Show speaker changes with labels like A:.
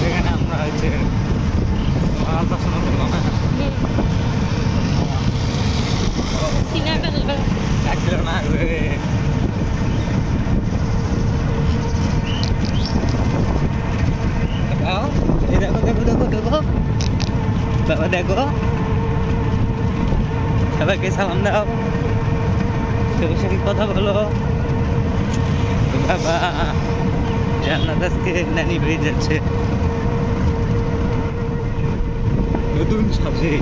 A: যেখানে আমরা হচ্ছে আলট্রাসাউন্ড করলাম না দেখো। বাবা দেখো। সবাইকে সালাম দাও। কথা বলো। বাবা। জান্নাত আজকে নানি হয়ে যাচ্ছে। নতুন সাজে